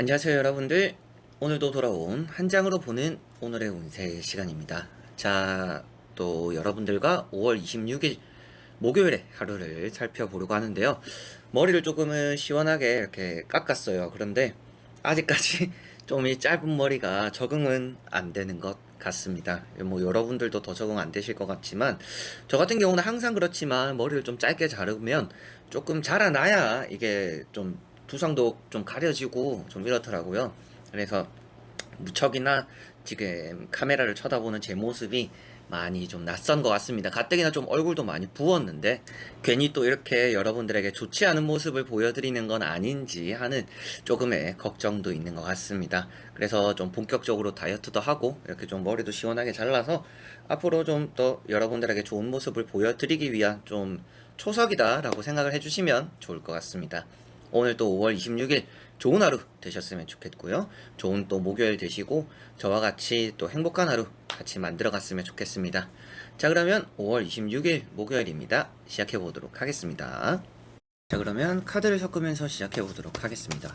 안녕하세요 여러분들. 오늘도 돌아온 한 장으로 보는 오늘의 운세 시간입니다. 자 또 여러분들과 5월 26일 목요일에 하루를 살펴보려고 하는데요. 머리를 조금은 시원하게 이렇게 깎았어요. 그런데 아직까지 좀 이 짧은 머리가 적응은 안 되는 것 같습니다. 뭐 여러분들도 더 적응 안 되실 것 같지만 저 같은 경우는 항상 그렇지만 머리를 좀 짧게 자르면 조금 자라나야 이게 좀 두상도 좀 가려지고 좀 이렇더라고요. 그래서 무척이나 지금 카메라를 쳐다보는 제 모습이 많이 좀 낯선 것 같습니다. 가뜩이나 좀 얼굴도 많이 부었는데 괜히 또 이렇게 여러분들에게 좋지 않은 모습을 보여드리는 건 아닌지 하는 조금의 걱정도 있는 것 같습니다. 그래서 좀 본격적으로 다이어트도 하고 이렇게 좀 머리도 시원하게 잘라서 앞으로 좀 더 여러분들에게 좋은 모습을 보여드리기 위한 좀 초석이다라고 생각을 해주시면 좋을 것 같습니다. 오늘 또 5월 26일 좋은 하루 되셨으면 좋겠고요. 좋은 또 목요일 되시고 저와 같이 또 행복한 하루 같이 만들어 갔으면 좋겠습니다. 자 그러면 5월 26일 목요일입니다. 시작해 보도록 하겠습니다. 자 그러면 카드를 섞으면서 시작해 보도록 하겠습니다.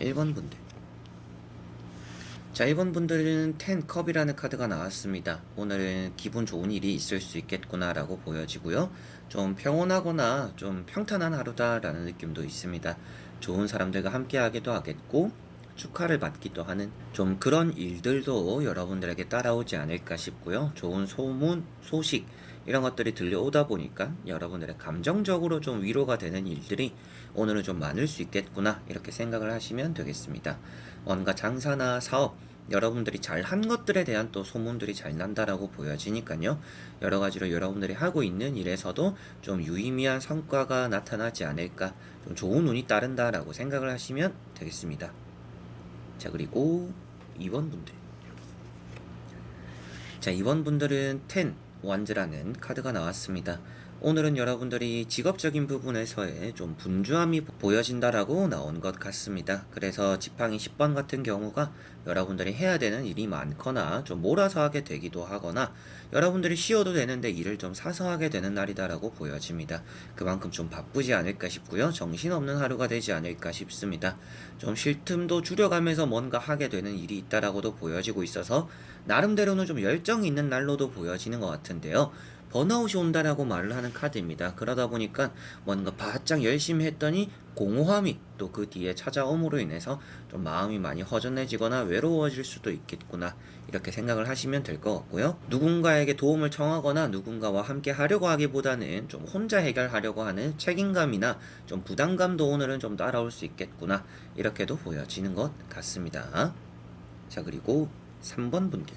1번 분들. 자, 1번 분들은 10 컵이라는 카드가 나왔습니다. 오늘은 기분 좋은 일이 있을 수 있겠구나 라고 보여지고요. 좀 평온하거나 좀 평탄한 하루다 라는 느낌도 있습니다. 좋은 사람들과 함께 하기도 하겠고, 축하를 받기도 하는 좀 그런 일들도 여러분들에게 따라오지 않을까 싶고요. 좋은 소문, 소식, 이런 것들이 들려오다 보니까 여러분들의 감정적으로 좀 위로가 되는 일들이 오늘은 좀 많을 수 있겠구나 이렇게 생각을 하시면 되겠습니다. 뭔가 장사나 사업 여러분들이 잘 한 것들에 대한 또 소문들이 잘 난다라고 보여지니까요. 여러 가지로 여러분들이 하고 있는 일에서도 좀 유의미한 성과가 나타나지 않을까, 좀 좋은 운이 따른다라고 생각을 하시면 되겠습니다. 자, 그리고 2번 분들. 자, 2번 분들은 10 완즈라는 카드가 나왔습니다. 오늘은 여러분들이 직업적인 부분에서의 좀 분주함이 보여진다라고 나온 것 같습니다. 그래서 지팡이 10번 같은 경우가 여러분들이 해야 되는 일이 많거나 좀 몰아서 하게 되기도 하거나 여러분들이 쉬어도 되는데 일을 좀 사서 하게 되는 날이다라고 보여집니다. 그만큼 좀 바쁘지 않을까 싶고요. 정신없는 하루가 되지 않을까 싶습니다. 좀 쉴 틈도 줄여가면서 뭔가 하게 되는 일이 있다라고도 보여지고 있어서 나름대로는 좀 열정이 있는 날로도 보여지는 것 같은데요. 번아웃이 온다라고 말을 하는 카드입니다. 그러다 보니까 뭔가 바짝 열심히 했더니 공허함이 또 그 뒤에 찾아옴으로 인해서 좀 마음이 많이 허전해지거나 외로워질 수도 있겠구나 이렇게 생각을 하시면 될 것 같고요. 누군가에게 도움을 청하거나 누군가와 함께 하려고 하기보다는 좀 혼자 해결하려고 하는 책임감이나 좀 부담감도 오늘은 좀 따라올 수 있겠구나 이렇게도 보여지는 것 같습니다. 자 그리고 3번 분들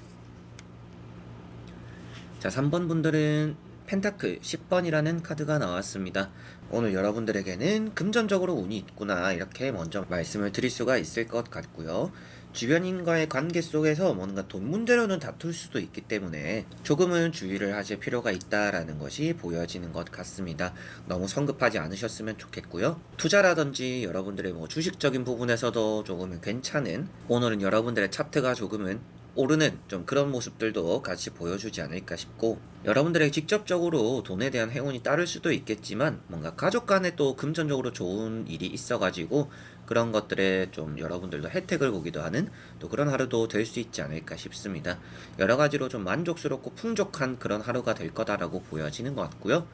자, 3번 분들은 펜타클 10번이라는 카드가 나왔습니다. 오늘 여러분들에게는 금전적으로 운이 있구나 이렇게 먼저 말씀을 드릴 수가 있을 것 같고요. 주변인과의 관계 속에서 뭔가 돈 문제로는 다툴 수도 있기 때문에 조금은 주의를 하실 필요가 있다라는 것이 보여지는 것 같습니다. 너무 성급하지 않으셨으면 좋겠고요. 투자라든지 여러분들의 뭐 주식적인 부분에서도 조금은 괜찮은 오늘은 여러분들의 차트가 조금은 오르는 좀 그런 모습들도 같이 보여주지 않을까 싶고 여러분들에게 직접적으로 돈에 대한 행운이 따를 수도 있겠지만 뭔가 가족 간에 또 금전적으로 좋은 일이 있어가지고 그런 것들에 좀 여러분들도 혜택을 보기도 하는 또 그런 하루도 될 수 있지 않을까 싶습니다. 여러 가지로 좀 만족스럽고 풍족한 그런 하루가 될 거다라고 보여지는 것 같고요.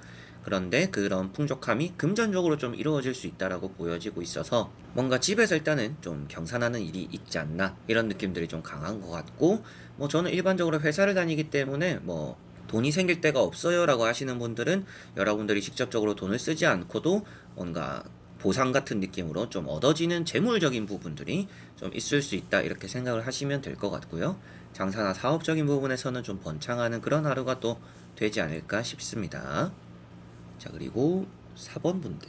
그런데 그런 풍족함이 금전적으로 좀 이루어질 수 있다라고 보여지고 있어서 뭔가 집에서 일단은 좀 경산하는 일이 있지 않나 이런 느낌들이 좀 강한 것 같고 뭐 저는 일반적으로 회사를 다니기 때문에 뭐 돈이 생길 때가 없어요 라고 하시는 분들은 여러분들이 직접적으로 돈을 쓰지 않고도 뭔가 보상 같은 느낌으로 좀 얻어지는 재물적인 부분들이 좀 있을 수 있다 이렇게 생각을 하시면 될 것 같고요. 장사나 사업적인 부분에서는 좀 번창하는 그런 하루가 또 되지 않을까 싶습니다. 자 그리고 4번 분들.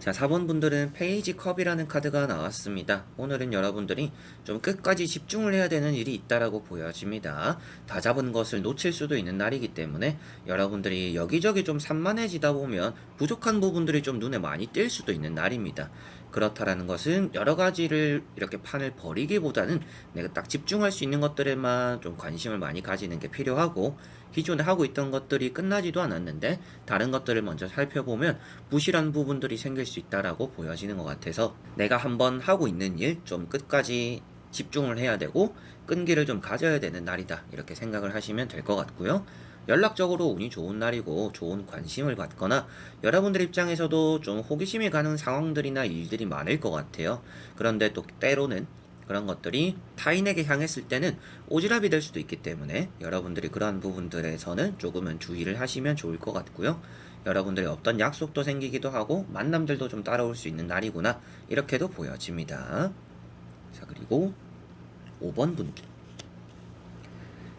자 4번 분들은 페이지 컵이라는 카드가 나왔습니다. 오늘은 여러분들이 좀 끝까지 집중을 해야 되는 일이 있다라고 보여집니다. 다 잡은 것을 놓칠 수도 있는 날이기 때문에 여러분들이 여기저기 좀 산만해지다 보면 부족한 부분들이 좀 눈에 많이 띌 수도 있는 날입니다. 그렇다라는 것은 여러 가지를 이렇게 판을 버리기보다는 내가 딱 집중할 수 있는 것들에만 좀 관심을 많이 가지는 게 필요하고 기존에 하고 있던 것들이 끝나지도 않았는데 다른 것들을 먼저 살펴보면 부실한 부분들이 생길 수 있다라고 보여지는 것 같아서 내가 한번 하고 있는 일 좀 끝까지 집중을 해야 되고 끈기를 좀 가져야 되는 날이다 이렇게 생각을 하시면 될 것 같고요. 연락적으로 운이 좋은 날이고 좋은 관심을 받거나 여러분들 입장에서도 좀 호기심이 가는 상황들이나 일들이 많을 것 같아요. 그런데 또 때로는 그런 것들이 타인에게 향했을 때는 오지랖이 될 수도 있기 때문에 여러분들이 그러한 부분들에서는 조금은 주의를 하시면 좋을 것 같고요. 여러분들의 어떤 약속도 생기기도 하고 만남들도 좀 따라올 수 있는 날이구나 이렇게도 보여집니다. 자 그리고 5번 분들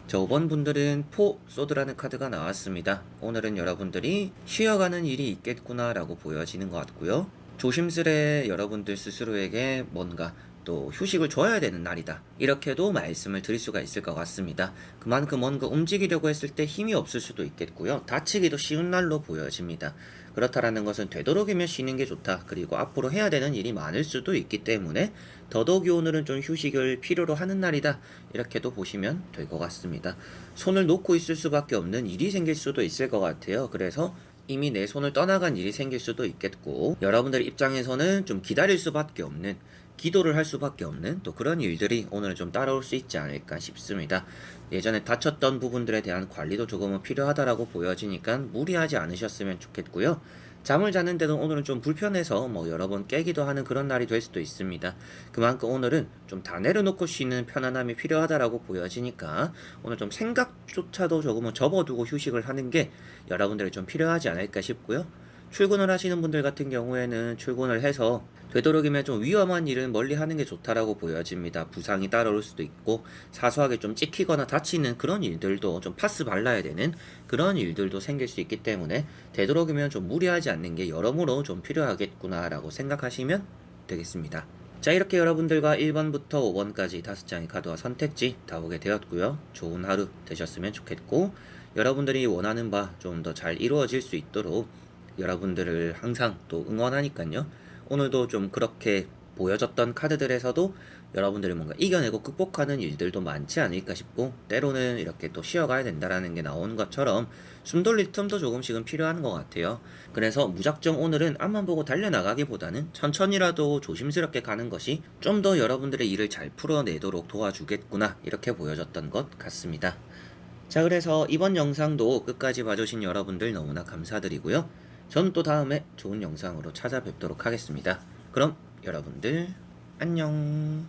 자 5번 분들은 포 소드라는 카드가 나왔습니다. 오늘은 여러분들이 쉬어가는 일이 있겠구나 라고 보여지는 것 같고요. 조심스레 여러분들 스스로에게 뭔가 또 휴식을 줘야 되는 날이다. 이렇게도 말씀을 드릴 수가 있을 것 같습니다. 그만큼 뭔가 움직이려고 했을 때 힘이 없을 수도 있겠고요. 다치기도 쉬운 날로 보여집니다. 그렇다라는 것은 되도록이면 쉬는 게 좋다. 그리고 앞으로 해야 되는 일이 많을 수도 있기 때문에 더더욱이 오늘은 좀 휴식을 필요로 하는 날이다. 이렇게도 보시면 될 것 같습니다. 손을 놓고 있을 수밖에 없는 일이 생길 수도 있을 것 같아요. 그래서 이미 내 손을 떠나간 일이 생길 수도 있겠고 여러분들 입장에서는 좀 기다릴 수밖에 없는 기도를 할 수밖에 없는 또 그런 일들이 오늘 좀 따라올 수 있지 않을까 싶습니다. 예전에 다쳤던 부분들에 대한 관리도 조금은 필요하다라고 보여지니까 무리하지 않으셨으면 좋겠고요. 잠을 자는데도 오늘은 좀 불편해서 뭐 여러 번 깨기도 하는 그런 날이 될 수도 있습니다. 그만큼 오늘은 좀 다 내려놓고 쉬는 편안함이 필요하다라고 보여지니까 오늘 좀 생각조차도 조금은 접어두고 휴식을 하는 게 여러분들이 좀 필요하지 않을까 싶고요. 출근을 하시는 분들 같은 경우에는 출근을 해서 되도록이면 좀 위험한 일은 멀리 하는 게 좋다라고 보여집니다. 부상이 따라올 수도 있고 사소하게 좀 찍히거나 다치는 그런 일들도 좀 파스 발라야 되는 그런 일들도 생길 수 있기 때문에 되도록이면 좀 무리하지 않는 게 여러모로 좀 필요하겠구나라고 생각하시면 되겠습니다. 자 이렇게 여러분들과 1번부터 5번까지 다섯 장의 카드와 선택지 다 보게 되었고요. 좋은 하루 되셨으면 좋겠고 여러분들이 원하는 바 좀 더 잘 이루어질 수 있도록 여러분들을 항상 또 응원하니까요. 오늘도 좀 그렇게 보여졌던 카드들에서도 여러분들이 뭔가 이겨내고 극복하는 일들도 많지 않을까 싶고 때로는 이렇게 또 쉬어가야 된다라는 게 나오는 것처럼 숨 돌릴 틈도 조금씩은 필요한 것 같아요. 그래서 무작정 오늘은 앞만 보고 달려나가기보다는 천천히라도 조심스럽게 가는 것이 좀 더 여러분들의 일을 잘 풀어내도록 도와주겠구나 이렇게 보여졌던 것 같습니다. 자 그래서 이번 영상도 끝까지 봐주신 여러분들 너무나 감사드리고요. 저는 또 다음에 좋은 영상으로 찾아뵙도록 하겠습니다. 그럼 여러분들 안녕